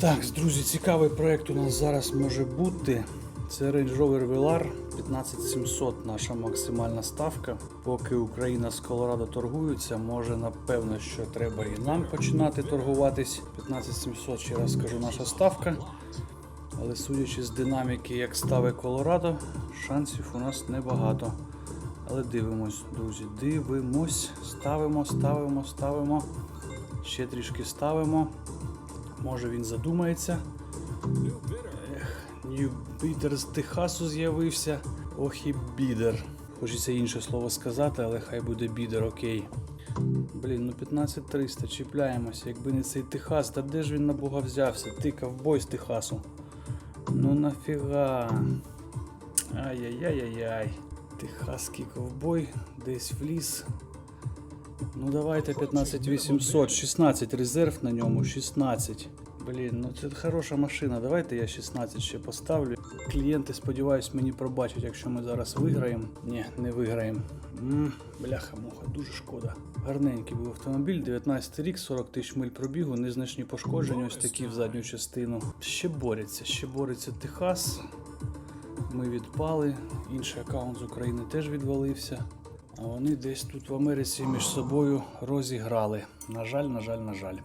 Так, друзі, цікавий проект у нас зараз може бути. Це Range Rover Velar 15700 наша максимальна ставка. Поки Україна з Колорадо торгуються, може напевно, що треба і нам починати торгуватись. 15700, ще раз скажу, наша ставка. Але судячи з динаміки, як ставить Колорадо, шансів у нас небагато. Але дивимось, друзі, дивимось, ставимо, ставимо, ставимо. Ще трішки ставимо. Може він задумається. New Bitter з Техасу з'явився. Ох і бідер. Хочеться інше слово сказати, але хай буде бідер, окей. Блін, ну 15300, чіпляємося. Якби не цей Техас, та де ж він на Бога взявся? Ти ковбой з Техасу. Ну нафіга. Ай-яй-яй-яй-яй. Техаський ковбой десь в ліс. Ну давайте 15800, 16 резерв на ньому, 16. Блін, ну це хороша машина. Давайте я 16 ще поставлю. Клієнти, сподіваюсь, мені пробачать, якщо ми зараз виграємо. Ні, не виграємо. Бляха-муха, дуже шкода. Гарненький був автомобіль, 19 рік, 40 тисяч миль пробігу, незначні пошкодження, ось такі в задню частину. Ще бореться, ще бореться Техас. Ми відпали. Інший аккаунт з України теж відвалився. А вони десь тут в Америці між собою розіграли. На жаль, на жаль, на жаль.